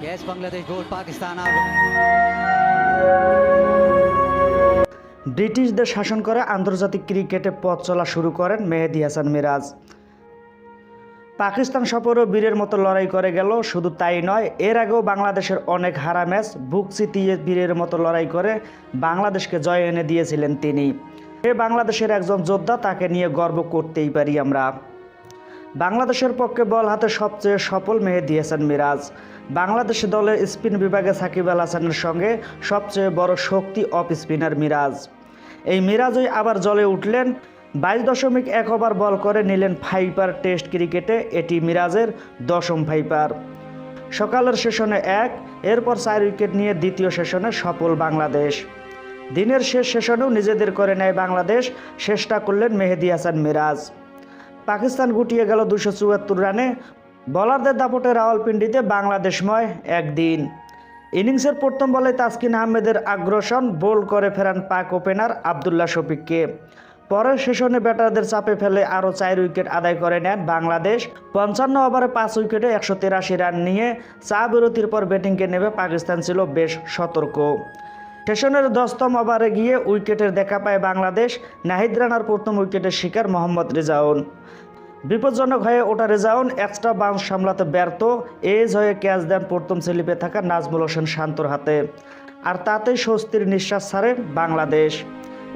Yes, Bangladesh goal, Pakistan out. ব্রিটিশদের শাসন করে আন্তর্জাতিক ক্রিকেটে পথ চলা শুরু করেন মেহেদি হাসান মিরাজ। পাকিস্তান সফরেও বীরের মতো লড়াই করে গেল শুধু তাই নয় এর আগেও বাংলাদেশের অনেক হারা ম্যাচ বুক চিতিয়ে বীরের মতো লড়াই করে বাংলাদেশকে জয় এনে দিয়েছিলেন তিনি। এ বাংলাদেশের একজন যোদ্ধা তাকে নিয়ে গর্ব করতেই পারি আমরা। বাংলাদেশের পক্ষে বল হাতে সবচেয়ে সফল মেহেদি হাসান মিরাজ। বাংলাদেশ দলের স্পিন বিভাগে সাকিব আল হাসানের সঙ্গে সবচেয়ে বড় শক্তি অফ স্পিনার মিরাজ। এই মিরাজই আবার জলে উঠলেন, বাইশ দশমিক এক ওভার বল করে নিলেন ফাইপার টেস্ট ক্রিকেটে, এটি মিরাজের দশম ফাইপার। সকালের সেশনে এক, এরপর চার উইকেট নিয়ে দ্বিতীয় সেশনে সফল বাংলাদেশ। দিনের শেষ সেশনেও নিজেদের করে নেয় বাংলাদেশ, শেষটা করলেন মেহেদি হাসান মিরাজ। পাকিস্তান গুটিয়ে গেল দুশো চুয়াত্তর রানে। বলারদের দাপটে রাওয়ালপিন্ডিতে বাংলাদেশময় একদিন। ইনিংসের প্রথম বলে তাসকিন আহমেদের আগ্রাসন বোল করে ফেরান পাক ওপেনার আবদুল্লাহ শফিককে। পরের সেশনে ব্যাটারদের চাপে ফেলে আরও চার উইকেট আদায় করে নেন বাংলাদেশ। পঞ্চান্ন ওভারে পাঁচ উইকেটে একশো তিরাশি রান নিয়ে চা বিরতির পর ব্যাটিংকে নেমে পাকিস্তান ছিল বেশ সতর্ক। স্টেশনের দশতম ওভারে গিয়ে উইকেটের দেখা পায় বাংলাদেশ। নাহিদ রানার প্রথম উইকেটের শিকার মোহাম্মদ রেজাউন। বিপজ্জনক হয়ে ওঠা রেজাউন এক্সট্রা বাউন্স সামলাতে ব্যর্থ। এজ হয়ে ক্যাচ দেন প্রথম স্লিপে থাকা নাজমুল হোসেন শান্তর হাতে। আর তাতেই স্বস্তির নিঃশ্বাস ছাড়ে বাংলাদেশ।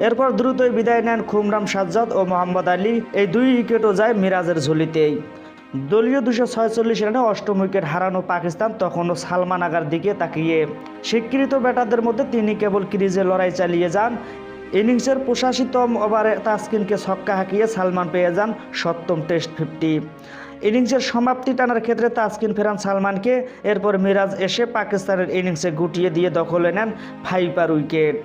এরপর দ্রুতই বিদায় নেন খুমরাম সাজ্জাদ ও মোহাম্মদ আলী। এই দুই উইকেটও যায় মিরাজের ঝুলিতেই। দলীয় দুশো ছয়চল্লিশ রানে অষ্টম উইকেট হারানো পাকিস্তান তখনও সালমান আগার দিকে তাকিয়ে। স্বীকৃত ব্যাটারদের মধ্যে তিনি কেবল ক্রিজে লড়াই চালিয়ে যান। ইনিংসের পঁচাশিতম ওভারে তাসকিনকে ছক্কা হাঁকিয়ে সালমান পেয়ে যান সপ্তম টেস্ট ফিফটি। ইনিংসের সমাপ্তি টানার ক্ষেত্রে তাসকিন ফেরান সালমানকে। এরপর মিরাজ এসে পাকিস্তানের ইনিংসে গুটিয়ে দিয়ে দখলে নেন ফাইপার উইকেট।